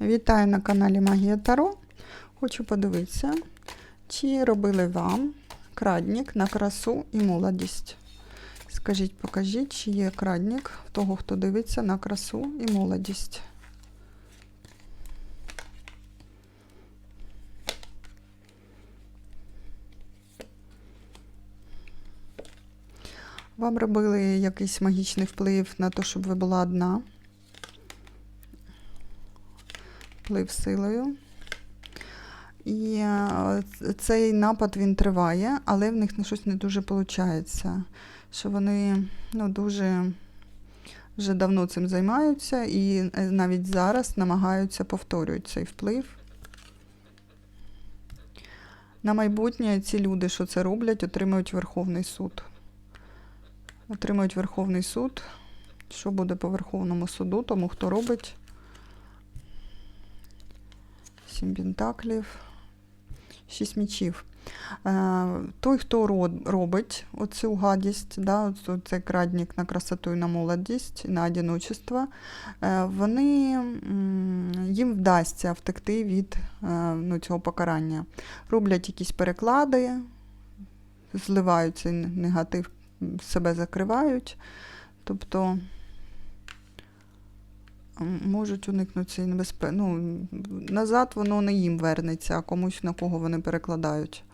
Вітаю на каналі Магія Таро. Хочу подивитися, чи робили вам крадник на красу і молодість. Скажіть, покажіть, чи є крадник того, хто дивиться на красу і молодість. Вам робили якийсь магічний вплив на те, щоб ви була одна. Вплив силою. І е, цей напад він триває, але в них щось не дуже виходить. Що вони ну, дуже вже давно цим займаються і е, навіть зараз намагаються повторювати цей вплив. На майбутнє ці люди, що це роблять, отримують Верховний суд. Отримують Верховний суд. Що буде по Верховному суду, тому хто робить? Сім пентаклів, шість мічів. Е, той, хто робить оцю гадість, да, цей крадник на красоту і на молодість, на одиночество, е, вони, їм вдасться втекти від е, ну, цього покарання. Роблять якісь переклади, зливають цей негатив, себе закривають. Тобто можуть уникнути цієї небезпеки. Ну, назад воно не їм вернеться, а комусь на кого вони перекладають.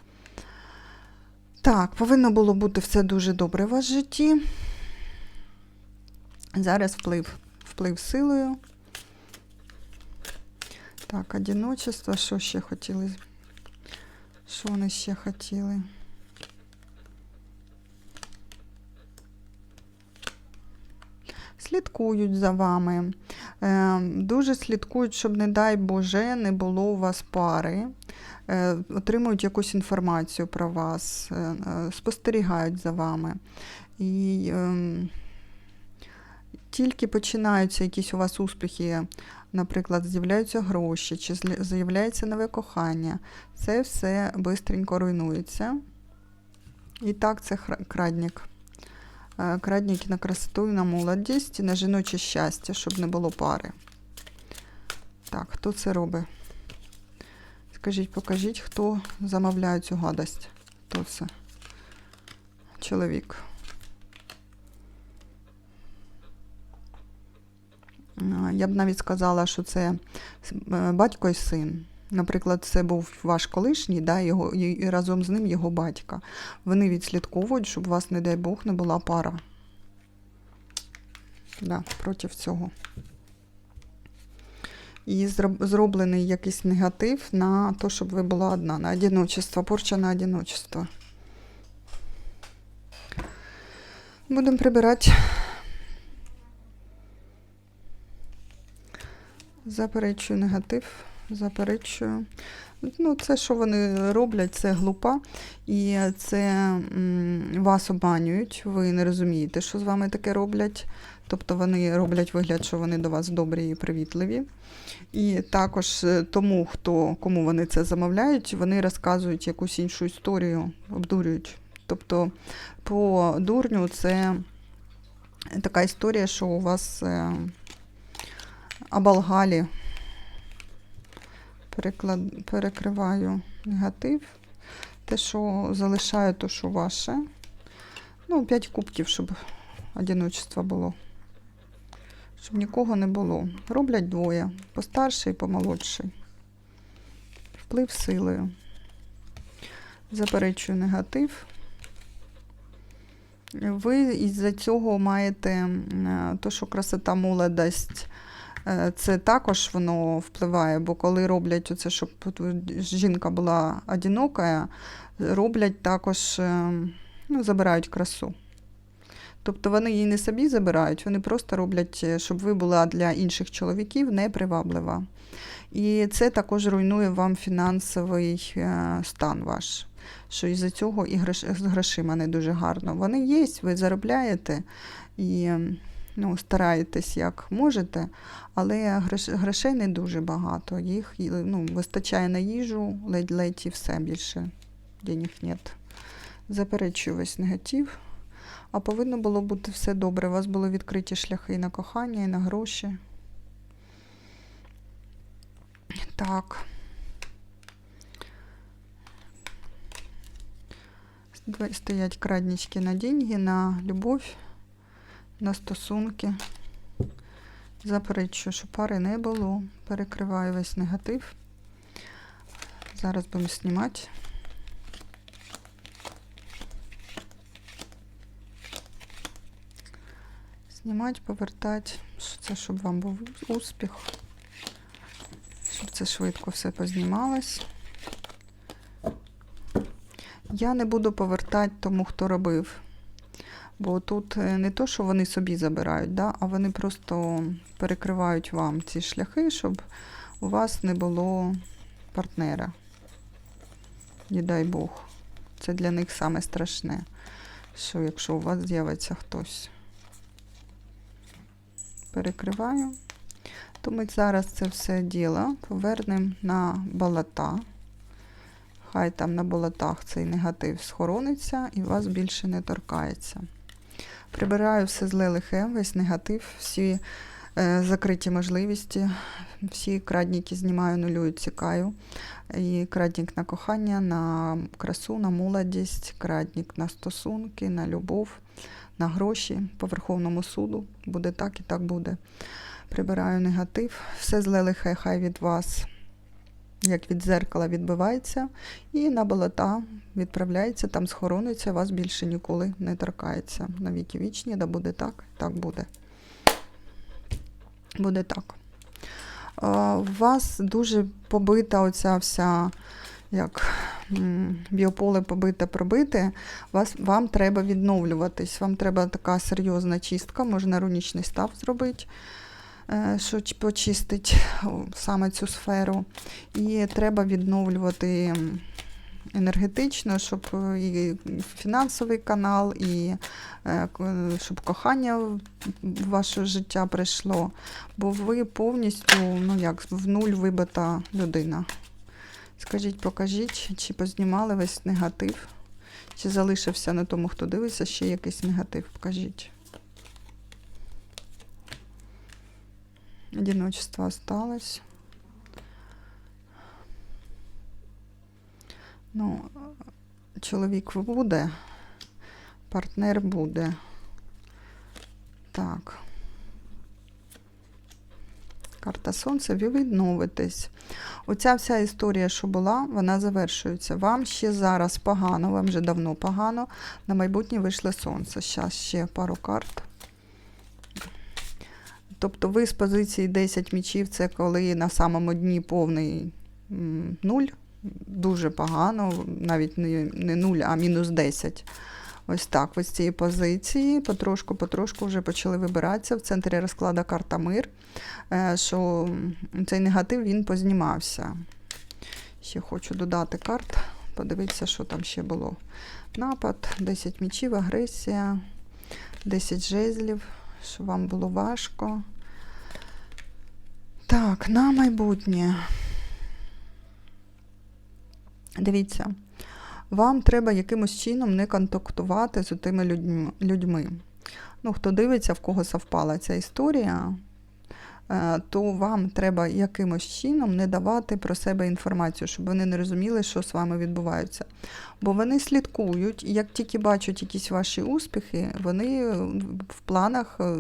Так, повинно було бути все дуже добре в вас житті. Зараз вплив, вплив силою. Так, одиночество. Що ще хотіли? Що вони ще хотіли? Слідкують за вами. Е, дуже слідкують, щоб, не дай Боже, не було у вас пари. Е, отримують якусь інформацію про вас, е, спостерігають за вами. І е, тільки починаються якісь у вас успіхи, наприклад, з'являються гроші, чи з'являється нове кохання, це все швидко руйнується. І так, це крадник. Е, Крадник на красоту і на молодість, і на жіноче щастя, щоб не було пари. Так, хто це робить? Скажіть, покажіть, хто замовляє цю гадость. Хто це? Чоловік. Я б навіть сказала, що це е, батько і син. Наприклад, це був ваш колишній, да, його, і разом з ним його батька. Вони відслідковують, щоб у вас, не дай Бог, не була пара. Да, проти цього. І зроблений якийсь негатив на те, щоб ви була одна, на одиночество, порча на одиночество. Будемо прибирати. Заперечую негатив, заперечую. Ну, це, що вони роблять, це глупа. І це вас обманюють. Ви не розумієте, що з вами таке роблять. Тобто вони роблять вигляд, що вони до вас добрі і привітливі. І також е, тому, хто, кому вони це замовляють, вони розказують якусь іншу історію, обдурюють. Тобто, по дурню це така історія, що у вас е, оболгалі. Переклад, перекриваю негатив. Те, що залишаю, то, що ваше. Ну, 5 кубків, щоб одиночество було. Щоб нікого не було. Роблять двоє: постарший і помолодший. Вплив силою. Заперечую негатив. Ви із-за цього маєте м, то, що красота молодость. Е, Це також воно впливає, бо коли роблять оце, щоб жінка була одинока, роблять також, е, ну, забирають красу. Тобто вони її не собі забирають, вони просто роблять, е, щоб ви була для інших чоловіків неприваблива. І це також руйнує вам фінансовий стан ваш. Що із-за цього і з грошима не дуже гарно. Вони є, ви заробляєте і ну, стараєтесь як можете, але грошей не дуже багато. Їх ну, вистачає на їжу, ледь-ледь і все більше. Денег нет. Заперечую весь негатив. А повинно було бути все добре. У вас були відкриті шляхи і на кохання, і на гроші. Так. Стоять краднички на деньги, на любов, на стосунки. Заперечую, що пари не було. Перекриваю весь негатив. Зараз будемо знімати. Знімати, повертати. Це щоб вам був успіх. Щоб це швидко все познімалось. Я не буду повертати тому, хто робив. Бо тут е, не то, що вони собі забирають, да, а вони просто перекривають вам ці шляхи, щоб у вас не було партнера. Не дай Бог. Це для них саме страшне, що якщо у вас з'явиться хтось. Перекриваю. То ми зараз це все діло повернемо на болота. Хай там на болотах цей негатив схорониться і вас більше не торкається. Прибираю все зле лихе, весь негатив, всі е, закриті можливості, всі крадніки знімаю, нулюю, цікаю. І крадник на кохання, на красу, на молодість, крадник на стосунки, на любов, на гроші по Верховному суду. Буде так і так буде. Прибираю негатив, все зле лихе хай від вас, як від зеркала, відбивається, і на болота відправляється, там схорониться, вас більше ніколи не торкається. На віки вічні, да буде так, так буде. Буде так. У вас дуже побита оця вся, як біополе побите, пробите. Вас, вам треба відновлюватись. Вам треба така серйозна чистка, можна рунічний став зробити що почистить саме цю сферу. І треба відновлювати енергетично, щоб е, і фінансовий канал, і е, щоб кохання в ваше життя прийшло. Бо ви повністю, ну як, в нуль вибита людина. Скажіть, покажіть, чи познімали весь негатив, чи залишився на тому, хто дивиться, ще якийсь негатив. Покажіть. Одиночество осталось. Ну, чоловік буде, партнер буде. Так. Карта Сонця, ви відновитесь. Оця вся історія, що була, вона завершується. Вам ще зараз погано, вам вже давно погано. На майбутнє вийшло сонце. Зараз ще пару карт. Тобто ви з позиції 10 мічів, це коли на самому дні повний нуль. Дуже погано, навіть не, нуль, а мінус 10. Ось так, ви з цієї позиції потрошку, потрошку вже почали вибиратися. В центрі розкладу карта мир, е, що цей негатив він познімався. Ще хочу додати карт, подивитися, що там ще було. Напад, 10 мічів, агресія, 10 жезлів, що вам було важко. Так, на майбутнє. Дивіться, вам треба якимось чином не контактувати з тими людьми. Ну, хто дивиться, в кого совпала ця історія, то вам треба якимось чином не давати про себе інформацію, щоб вони не розуміли, що з вами відбувається. Бо вони слідкують, як тільки бачать якісь ваші успіхи, вони е, в планах е,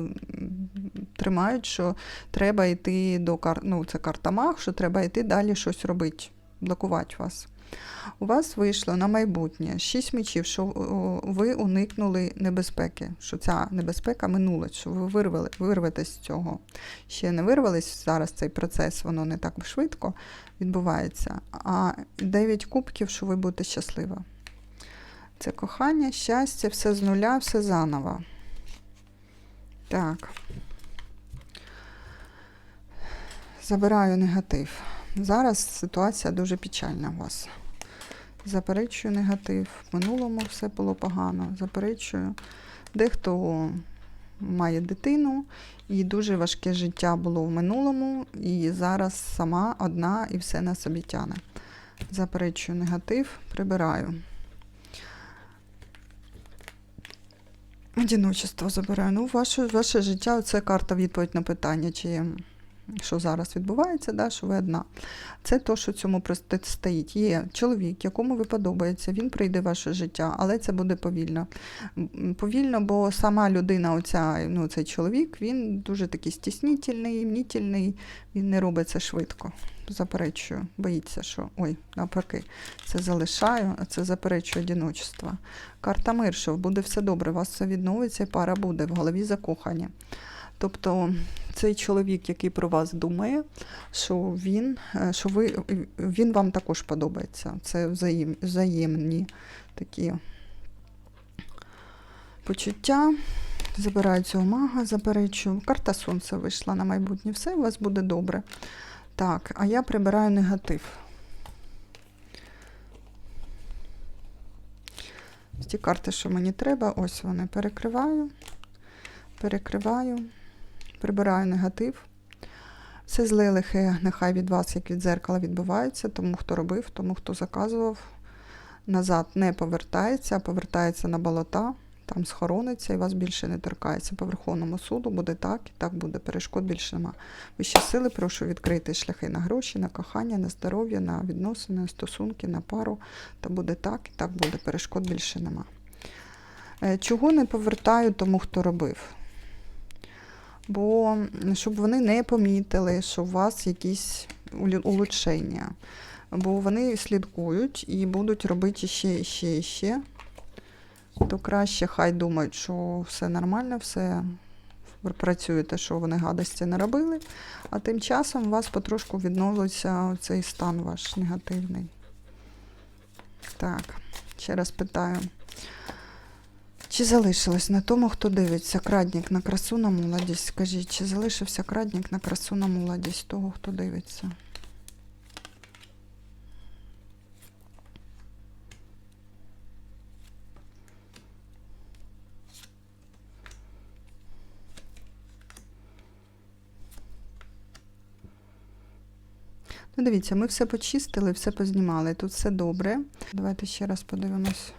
тримають, що треба йти до кар... ну, це карта Маг, що треба йти далі щось робити, блокувати вас. У вас вийшло на майбутнє 6 мечів, що ви уникнули небезпеки, що ця небезпека минула, що ви вирвали, вирветесь з цього. Ще не вирвались зараз цей процес, воно не так швидко відбувається. А 9 кубків, що ви будете щаслива. Це кохання, щастя, все з нуля, все заново. Так. Забираю негатив. Зараз ситуація дуже печальна у вас. Заперечую негатив. В минулому все було погано. Заперечую. Дехто має дитину, і дуже важке життя було в минулому, і зараз сама одна і все на собі тяне. Заперечую негатив, прибираю. Одиночество забираю. Ну, ваше, ваше життя це карта відповідь на питання, чи що зараз відбувається, да, що ви одна. Це то, що цьому протистоїть. Є чоловік, якому ви подобається, він прийде в ваше життя, але це буде повільно. Повільно, бо сама людина, оця, ну, цей чоловік, він дуже такий стіснітельний, мнітельний, він не робить це швидко. Заперечую, боїться, що ой, навпаки, це залишаю, а це заперечує одіночество. Карта мир, що буде все добре, у вас все відновиться, і пара буде в голові закохані. Тобто цей чоловік, який про вас думає, що він, е, що ви, він вам також подобається. Це взаєм, взаємні такі почуття. Забираю цього мага, заперечую. Карта сонця вийшла на майбутнє. Все, у вас буде добре. Так, а я прибираю негатив. Ті карти, що мені треба, ось вони. Перекриваю, перекриваю, прибираю негатив. Все зле лихе, нехай від вас, як від зеркала, відбувається, тому хто робив, тому хто заказував. Назад не повертається, а повертається на болота, там схорониться і вас більше не торкається. По Верховному суду буде так, і так буде. Перешкод більше нема. Вищі сили, прошу відкрити шляхи на гроші, на кохання, на здоров'я, на відносини, на стосунки, на пару. Та буде так, і так буде. Перешкод більше нема. Е, Чого не повертаю тому, хто робив? Бо щоб вони не помітили, що у вас якісь улучшення. Бо вони слідкують і будуть робити ще, ще, і ще. То краще хай думають, що все нормально, все працюєте, що вони гадості не робили, а тим часом у вас потрошку відновиться цей стан ваш негативний. Так, ще раз питаю. Чи залишилось на тому, хто дивиться крадник на красу на молодість? Скажіть, чи залишився крадник на красу на молодість того, хто дивиться? Ну, дивіться, ми все почистили, все познімали. Тут все добре. Давайте ще раз подивимось.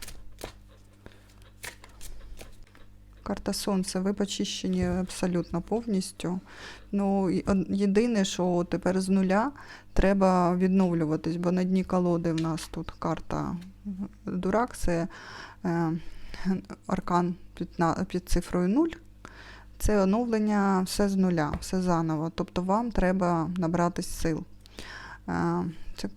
Карта Сонця, ви почищені абсолютно повністю. Ну, єдине, що тепер з нуля треба відновлюватись, бо на дні колоди в нас тут карта Дурак, це е, аркан під, під цифрою 0. Це оновлення все з нуля, все заново. Тобто вам треба набратись сил. Е, це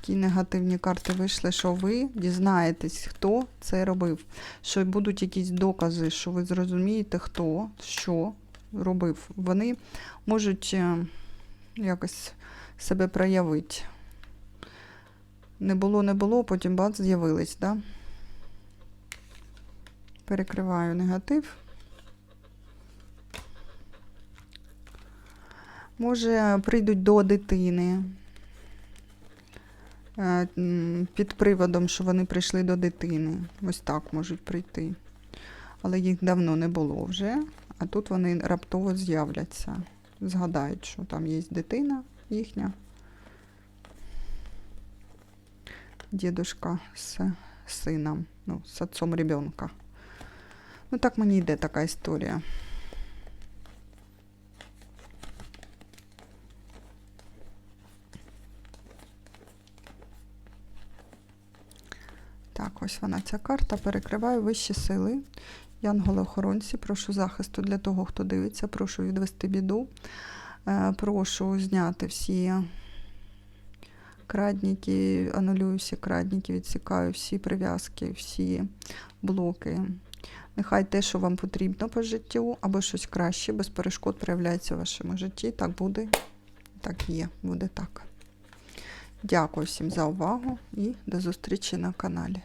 такі негативні карти вийшли, що ви дізнаєтесь, хто це робив. Що будуть якісь докази, що ви зрозумієте, хто що робив. Вони можуть е, якось себе проявити. Не було, не було, потім бац, з'явились, да? Перекриваю негатив. Може, прийдуть до дитини під приводом, що вони прийшли до дитини. Ось так можуть прийти. Але їх давно не було вже, а тут вони раптово з'являться. Згадають, що там є дитина їхня. Дідушка з сином, ну, з отцом ребенка. Ну, так мені йде така історія. Так, ось вона ця карта. Перекриваю вищі сили. Янголи-охоронці, прошу захисту для того, хто дивиться, прошу відвести біду. Е, Прошу зняти всі крадники, анулюю всі крадники, відсікаю всі прив'язки, всі блоки. Нехай те, що вам потрібно по життю, або щось краще, без перешкод проявляється в вашому житті. Так буде, так є, буде так. Дякую всім за увагу і до зустрічі на каналі.